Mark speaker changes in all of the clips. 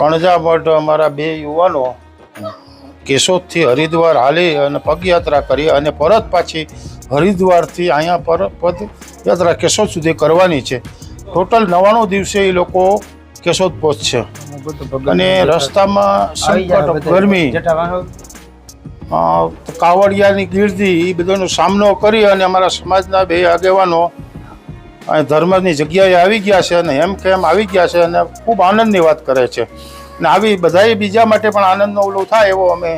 Speaker 1: કણજા મઠ અમારા બે યુવાનો કેશોદથી હરિદ્વાર હાલી અને પગયાત્રા કરી અને પરત પાછી હરિદ્વારથી અહીંયા પર પદયાત્રા કેશોદ સુધી કરવાની છે. ટોટલ નવાણું દિવસે એ લોકો કેશોદ પહોંચશે. અને રસ્તામાં સંકટ, ગરમી કાવડિયાની ગીર્દી, એ બધાનો સામનો કરી અને અમારા સમાજના બે આગેવાનો અહીં ધર્મની જગ્યાએ આવી ગયા છે અને એમ કેમ આવી ગયા છે અને ખૂબ આનંદની વાત કરે છે. અને આવી બધાએ બીજા માટે પણ આનંદનો ઓલો થાય એવો અમે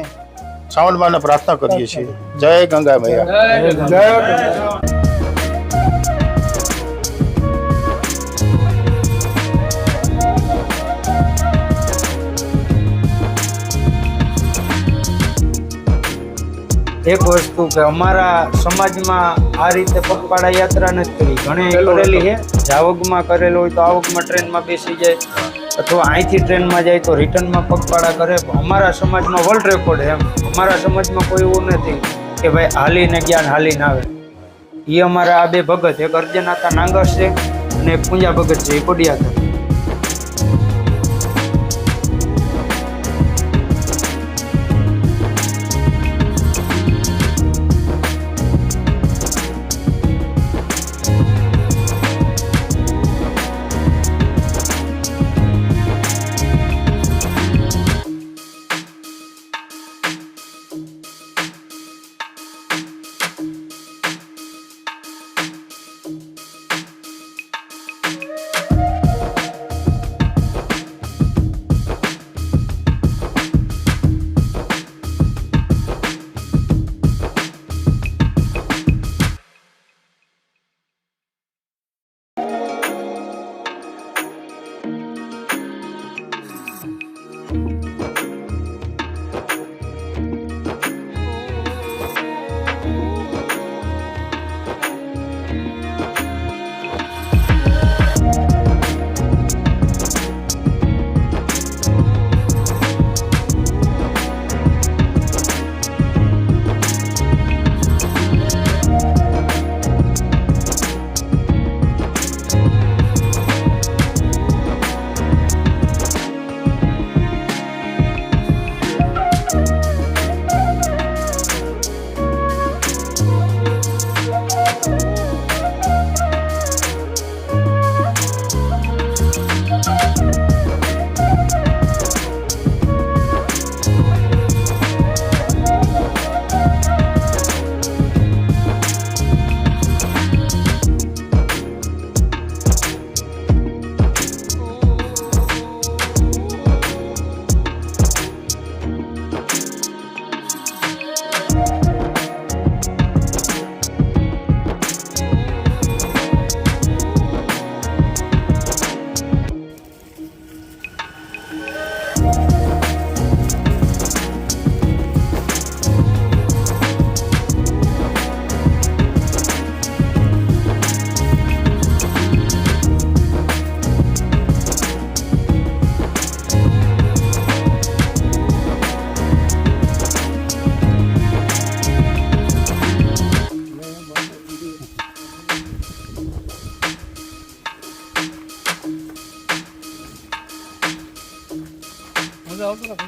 Speaker 1: શ્રાવણમાને પ્રાર્થના કરીએ છીએ. જય ગંગા મૈયા.
Speaker 2: એક વસ્તુ કે અમારા સમાજમાં આ રીતે પગપાળા યાત્રા નથી કરી. ઘણી કરેલી છે. જાવગમાં કરેલું હોય તો આવકમાં ટ્રેનમાં બેસી જાય અથવા અહીંથી ટ્રેનમાં જાય તો રિટર્નમાં પગપાળા કરે. અમારા સમાજમાં વર્લ્ડ રેકોર્ડ એમ. અમારા સમાજમાં કોઈ એવું નથી કે ભાઈ હાલીને જ્ઞાન હાલીને આવે. એ અમારા આ બે ભગત એક અર્જનાથા નાંગર છે અને એક પૂંજા ભગત છે એ કોડિયાતા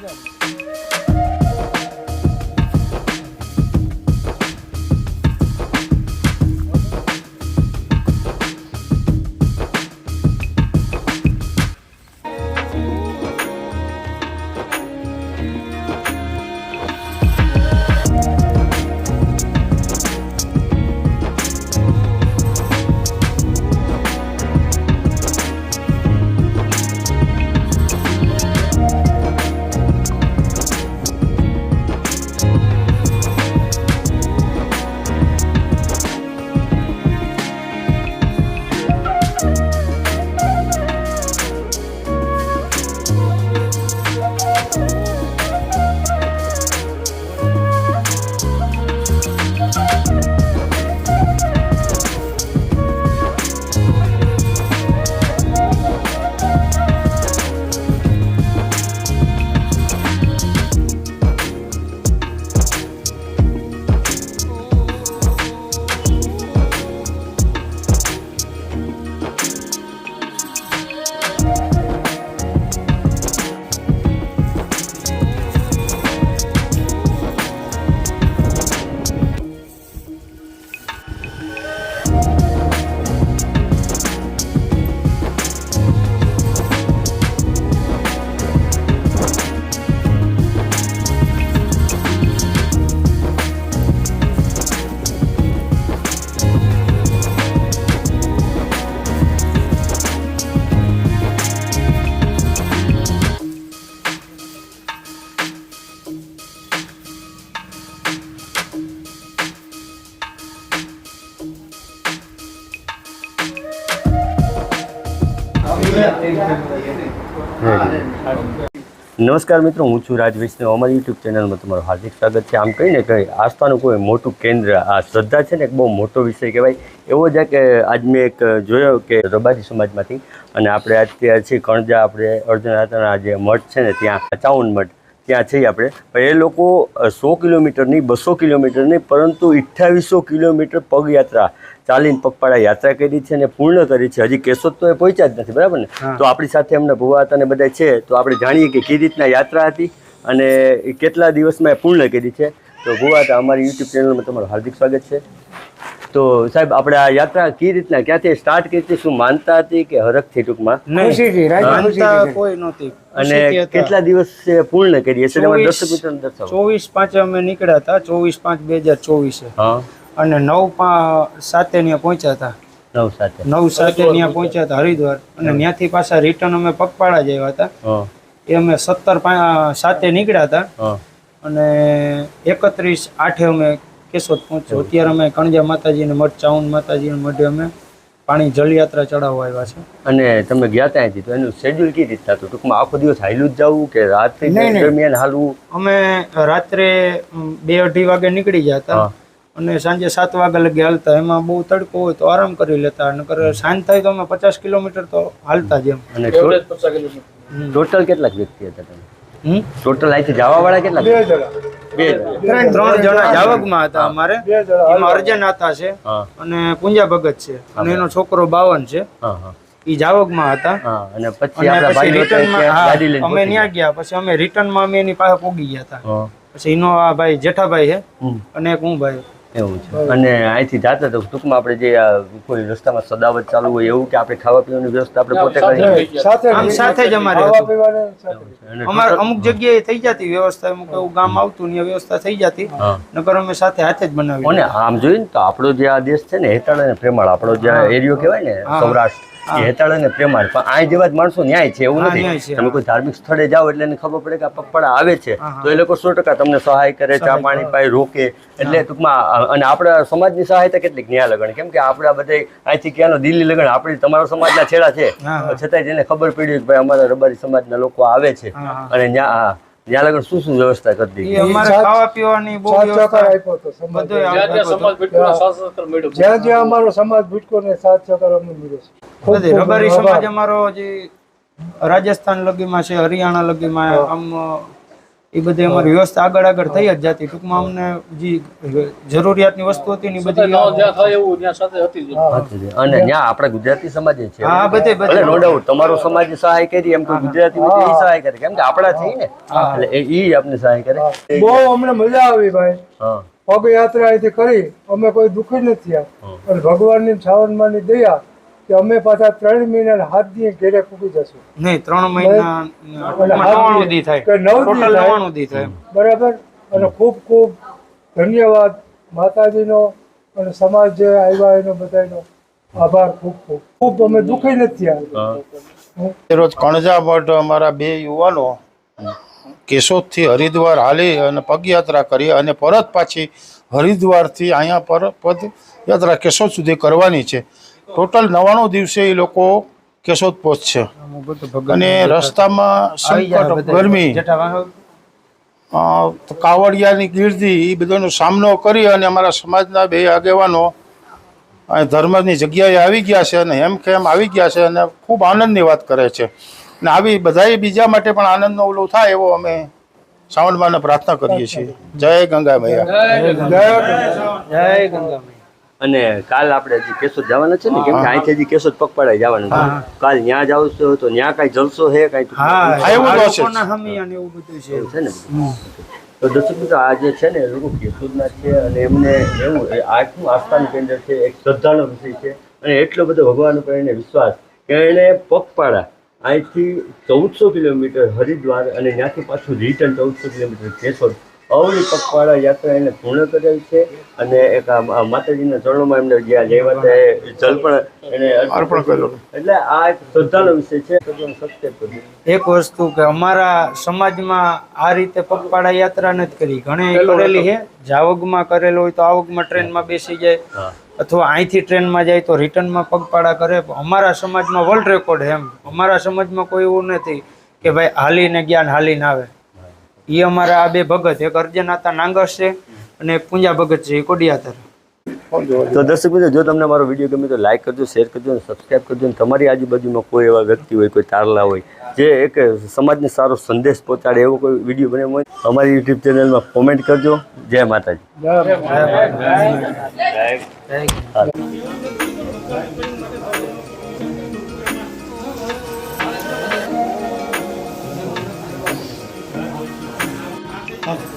Speaker 2: Thank you.
Speaker 3: નમસ્કાર મિત્રો, હું છું રાજ વૈષ્ણવ અમારી યુટ્યુબ ચેનલમાં તમારું હાર્દિક સ્વાગત છે. આમ કહીને કે આસ્થાનું કોઈ મોટું કેન્દ્ર, આ શ્રદ્ધા છે ને, એક બહુ મોટો વિષય કહેવાય. એવો જ કે આજ મેં એક જોયો કે રબારી સમાજમાંથી. અને આપણે અત્યારે છીએ કણજા, આપણે અર્જુન હાથના જે મઠ છે ને, ત્યાં ચાઉન મઠ ત્યાં છીએ આપણે. પણ એ લોકો સો કિલોમીટર નહીં બસો કિલોમીટર નહીં પરંતુ અઠ્ઠાવીસો કિલોમીટર પગયાત્રા ચાલીને પગપાળા યાત્રા કરી છે અને પૂર્ણ કરી છે. હજી કેશોદ તો એ પહોંચ્યા જ નથી બરાબર ને? તો આપણી સાથે એમના ભુવા હતા અને બધા છે તો આપણે જાણીએ કે કઈ રીતના યાત્રા હતી અને એ કેટલા દિવસમાં એ પૂર્ણ કરી છે. તો ભુવા અમારી યુટ્યુબ ચેનલમાં તમારું હાર્દિક સ્વાગત છે. તો સાહેબ આપણે આ યાત્રા કઈ રીતના ક્યાંથી સ્ટાર્ટ કરી હતી શું માનતા હતી કે હરખથી ટૂંકમાં?
Speaker 2: કોઈ નહોતી.
Speaker 3: અને કેટલા દિવસ પૂર્ણ કરીએ
Speaker 2: ચોવીસ- પાંચે અમે નીકળ્યા હતા ચોવીસ પાંચ બે હજાર ચોવીસે. અને નવ પા સાતે ત્યાં પહોંચ્યા હતા.
Speaker 3: નવ સાથે
Speaker 2: નવ સાતે ત્યાં પહોંચ્યા. હતા હરિદ્વાર. અને ત્યાંથી પાછા રિટર્ન અમે પગપાળા જ આવ્યા હતા. એ અમે સત્તર પા- સાતે નીકળ્યા હતા. અને એકત્રીસ આઠે અમે કેશોદ પહોંચ્યો. અત્યારે અમે કણજા માતાજીને મઠ ચાઉન માતાજીને મઢે અમે પાણી જળયાત્રા ચડાવવા આવ્યા છે.
Speaker 3: અને તમે ગયા ત્યાંથી તો એનું શેડ્યુલ કઈ રીતે હતું ટૂંકમાં આખો દિવસ હાયલું જ જવું કે રાત્રિ. દરમિયાન હાલવું?
Speaker 2: અમે રાત્રે બે અઢી વાગે નીકળી
Speaker 3: જતા
Speaker 2: અને સાંજે સાત વાગ્યા લગી હાલતા. એમાં બહુ તડકો હોય તો આરામ કરી લેતા. નકર સાંજ થાય તો અમે પચાસ કિલોમીટર તો હાલતા જ એમ.
Speaker 3: અને ટોટલ કેટલાક વ્યક્તિ હતા તમે? ટોટલ અહીંથી જવા વાળા કેટલા બે જણા.
Speaker 2: ત્રણ જણા જાવકમાં હતા અમારે. એમાં અર્જન આતા છે અને પૂંજા ભગત છે. અને એનો છોકરો બાવન છે. ઈ જાવકમાં હતા.
Speaker 3: અને પછી
Speaker 2: અમે ત્યાં ગયા. પછી અમે રિટર્નમાં અમે એની પાસે પોગી ગયા હતા. પછી એનો આ ભાઈ જેઠાભાઈ છે અને એક હું ભાઈ.
Speaker 3: એવું છે. અને અહીંથી જાતા તો ટૂંકમાં આપણે જે કોઈ રસ્તામાં સદાવત ચાલુ હોય એવું કે આપણે ખાવા પીવાની વ્યવસ્થા આપણે પોતે કરી
Speaker 2: સાથે જ અમારે અમારે અમુક જગ્યાએ થઈ જતી વ્યવસ્થા અમુક એવું ગામ આવતું ને વ્યવસ્થા થઈ જતી. નકર અમે સાથે હાથે જ બનાવી
Speaker 3: અને આમ જોઈએ ને તો આપણો જે આ દેશ છે ને હેતાળ અને પ્રેમાળ આપણો જે એરિયો કહેવાય ને. સૌરાષ્ટ્ર. એ હેતાળ અને પ્રેમાળ. પણ આ જેવા જ માણસો ન્યાય છે એવું નથી. તમે કોઈ ધાર્મિક સ્થળે જાઓ એટલે એને ખબર પડે કે આ પગપાળા આવે છે. તો એ લોકો સો ટકા તમને સહાય કરે ચા પાણી પાય રોકે. એટલે ટૂંકમાં અને આપણા સમાજની સહાયતા કેટલીક ન્યાય લગણ કેમ કે આપણા બધા અહીંથી ક્યાંનો દિલ્હી લગણ આપણી તમારા સમાજના છેડા છે. છતાંય તેને ખબર પડી કે ભાઈ અમારા રબારી સમાજના લોકો આવે છે. અને ત્યાં ત્યાં લગન શું શું વ્યવસ્થા કરી દીધી?
Speaker 2: અમારે ખાવા પીવાની બહુ વ્યવસ્થા
Speaker 4: આપ્યો હતો સમાજ. જ્યાં જ્યાં અમારો સમાજ ભૂટકો ને સાત અમને મળ્યો છે.
Speaker 2: રબારી સમાજ અમારો જે રાજસ્થાન લગીમાં છે હરિયાણા લગીમાં આમ એ બધી અમારી વ્યવસ્થા આગળ આગળ થઈ જ જતી. ટૂંકમાં અમને જે જરૂરિયાતની વસ્તુ હતી ને એ બધી
Speaker 3: અને ત્યાં આપણે ગુજરાતી સમાજ છે
Speaker 2: હા, બધે, બધે.
Speaker 3: નો ડાઉટ તમારો સમાજ સહાય કરી એમ તો ગુજરાતી સહાય કરે. કેમ કે આપણા છે ને. એટલે એ ઈ આપને સહાય કરે.
Speaker 4: બહુ અમને મજા આવી ભાઈ.
Speaker 3: હા.
Speaker 4: પગયાત્રા અહીંથી કરી. અમે કોઈ દુઃખી નથી ભગવાન અને ભગવાનની શ્રાવણમાંની દયા કે અમે પાછા ત્રણ મહિના હાથ દીએ ઘેરે પૂકી જશું.
Speaker 2: નહીં ત્રણ મહિના દી થાય.
Speaker 4: નવ દી થાય.
Speaker 2: નવ્વાણું દી થાય.
Speaker 4: બરાબર? અને ખૂબ ખૂબ ધન્યવાદ માતાજીનો અને સમાજ જે આવ્યા એનો બધાનો આભાર ખૂબ ખૂબ. ખૂબ અમે દુઃખી નથી થયા
Speaker 1: રોજ કણજા મઠ અમારા બે યુવાનો કેશોદથી હરિદ્વાર હાલી અને પગયાત્રા કરી અને પરત પાછી હરિદ્વારથી અહીંયા પર પદયાત્રા કેશોદ સુધી કરવાની છે. ટોટલ નવાણું દિવસે એ લોકો કેશોદ પહોંચશે અને રસ્તામાં સંકટ ગરમી. કાવડિયાની ગીર્દી એ બધાનો સામનો કરી અને અમારા સમાજના બે આગેવાનો ધર્મની જગ્યાએ આવી ગયા છે અને હેમ ખેમ આવી ગયા છે અને ખૂબ આનંદની વાત કરે છે. અને આવી બધાએ બીજા માટે પણ આનંદનો ઓલું થાય એવો અમે શ્રાવણમાને પ્રાર્થના કરીએ છીએ. જય ગંગા મૈયા.
Speaker 2: જય ગંગામય
Speaker 3: અને કાલ આપણે હજી કેશોદ જવાના છે ને કેમ કે અહીંથી હજી કેશોદ પગપાળા જવાના છે. કાલ ત્યાં જાવ છો તો ત્યાં કઈ જલસો છે કઈ
Speaker 2: છે.
Speaker 3: ને? તો દર્શક મિત્રો આ જે છે ને લોકો કેશોદના છે અને એમને એવું આખું આટલું આસ્થાનું કેન્દ્ર છે એક શ્રદ્ધાનો વિષય છે અને એટલો બધો ભગવાન ઉપર એને વિશ્વાસ કે એણે પગપાળા અહીંથી ચૌદસો કિલોમીટર હરિદ્વાર અને ત્યાંથી પાછું રિટર્ન ચૌદસો કિલોમીટર કેશોદ અવળી પગપાળા યાત્રા એને પૂર્ણ કરેલ છે અને એક માતાજીના ચરણોમાં એમને જ્યાં લેવા ત્યાં જલ પણ એને
Speaker 1: અર્પણ કરેલું.
Speaker 3: એટલે આ એક શ્રદ્ધાનો વિષય છે.
Speaker 2: એક વસ્તુ કે અમારા સમાજમાં આ રીતે પગપાળા યાત્રા નથી કરી. ઘણી કરેલી છે. જાવગમાં કરેલું હોય તો આવગમાં ટ્રેનમાં બેસી જાય. અથવા અહીંથી ટ્રેનમાં જાય તો રિટર્નમાં પગપાળા કરે. અમારા સમાજમાં વર્લ્ડ રેકોર્ડ એમ. અમારા સમાજમાં કોઈ એવું નથી કે ભાઈ હાલીને જ્ઞાન હાલીને આવે. એ અમારા આ બે ભગત એક અર્જનાતા નાંગર છે અને પૂંજા ભગત છે એ કોડિયાતર.
Speaker 3: તો દર્શક મિત્રો જો તમને મારો વીડિયો ગમે તો લાઈક કરજો શેર કરજો અને સબસ્ક્રાઈબ કરજો. અને તમારી આજુબાજુમાં કોઈ એવા વ્યક્તિ હોય કોઈ તારલા હોય જે એક સમાજને સારો સંદેશ પહોંચાડે એવો કોઈ વીડિયો બને હોય અમારી યુટ્યુબ ચેનલમાં કોમેન્ટ કરજો. જય માતાજી.
Speaker 1: હા.